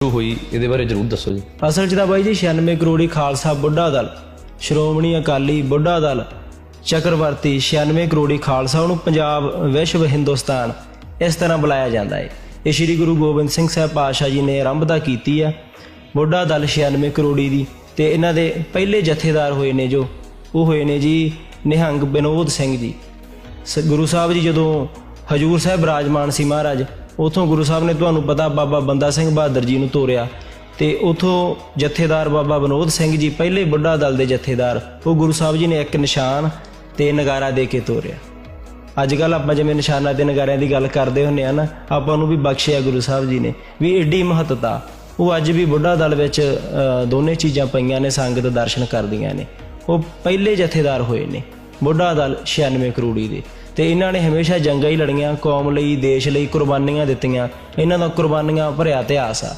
ਸ਼ੁਰੂ ਹੋਈ, ਇਹਦੇ ਬਾਰੇ ਜਰੂਰ ਦੱਸੋ ਜੀ। ਅਸਲ 'ਚ ਤਾਂ ਬਾਈ ਜੀ 96 ਕਰੋੜੀ ਖਾਲਸਾ ਬੁੱਢਾ ਦਲ, ਸ਼੍ਰੋਮਣੀ ਅਕਾਲੀ ਬੁੱਢਾ ਦਲ, ਚੱਕਰਵਰਤੀ 96 ਕਰੋੜੀ ਖਾਲਸਾ, ਉਹਨੂੰ ਪੰਜਾਬ, ਵਿਸ਼ਵ, ਹਿੰਦੁਸਤਾਨ, ਇਸ ਤਰ੍ਹਾਂ ਬੁਲਾਇਆ ਜਾਂਦਾ ਹੈ। ਇਹ ਸ੍ਰੀ ਗੁਰੂ ਗੋਬਿੰਦ ਸਿੰਘ ਸਾਹਿਬ ਪਾਤਸ਼ਾਹ ਜੀ ਨੇ ਆਰੰਭਤਾ ਕੀਤੀ ਆ, ਬੁੱਢਾ ਦਲ 96 ਕਰੋੜੀ ਦੀ, ਤੇ ਇਹਨਾਂ ਦੇ ਪਹਿਲੇ ਜਥੇਦਾਰ ਹੋਏ ਨੇ ਜੋ, ਉਹ ਹੋਏ ਨੇ ਜੀ ਨਿਹੰਗ ਬਿਨੋਦ ਸਿੰਘ ਜੀ। ਗੁਰੂ ਸਾਹਿਬ ਜੀ ਜਦੋਂ ਹਜੂਰ ਸਾਹਿਬ ਰਾਜਮਾਨ ਸੀ ਮਹਾਰਾਜ ਉਥੋਂ ਗੁਰੂ ਸਾਹਿਬ ਨੇ ਤੁਹਾਨੂੰ ਪਤਾ ਬਾਬਾ ਬੰਦਾ ਸਿੰਘ ਬਹਾਦਰ ਜੀ ਨੂੰ ਤੋਰਿਆ ਤੇ ਉਥੋਂ ਜਥੇਦਾਰ ਬਾਬਾ ਵਿਨੋਦ ਸਿੰਘ ਜੀ ਪਹਿਲੇ ਬੁੱਢਾ ਦਲ ਦੇ ਜਥੇਦਾਰ, ਉਹ ਗੁਰੂ ਸਾਹਿਬ ਜੀ ਨੇ ਇੱਕ ਨਿਸ਼ਾਨ ਤੇ ਨਗਾਰਾ ਦੇ ਕੇ ਤੋਰਿਆ। ਅੱਜ ਕੱਲ ਆਪਾਂ ਜਿਵੇਂ ਨਿਸ਼ਾਨਾਂ ਤੇ ਨਗਾਰਿਆਂ ਦੀ ਗੱਲ ਕਰਦੇ ਹੁੰਨੇ ਆ ਨਾ, ਆਪਾਂ ਨੂੰ ਵੀ ਬਖਸ਼ਿਆ ਗੁਰੂ ਸਾਹਿਬ ਜੀ ਨੇ, ਵੀ ਏਡੀ ਮਹੱਤਤਾ। ਉਹ ਅੱਜ ਵੀ ਬੁੱਢਾ ਦਲ ਵਿੱਚ ਦੋਨੇ ਚੀਜ਼ਾਂ ਪਈਆਂ ਨੇ, ਸੰਗਤ ਦਰਸ਼ਨ ਕਰਦੀਆਂ ਨੇ। ਉਹ ਪਹਿਲੇ ਜਥੇਦਾਰ ਹੋਏ ਨੇ, ਬੁੱਢਾ ਦਲ 96 ਕਰੋੜੀ ਦੇ। ਤੇ ਇਹਨਾਂ ਨੇ ਹਮੇਸ਼ਾ ਜੰਗਾਂ ਹੀ ਲੜੀਆਂ, ਕੌਮ ਲਈ, ਦੇਸ਼ ਲਈ ਕੁਰਬਾਨੀਆਂ ਦਿੱਤੀਆਂ। ਇਹਨਾਂ ਦਾ ਕੁਰਬਾਨੀਆਂ ਭਰਿਆ ਇਤਿਹਾਸ ਆ।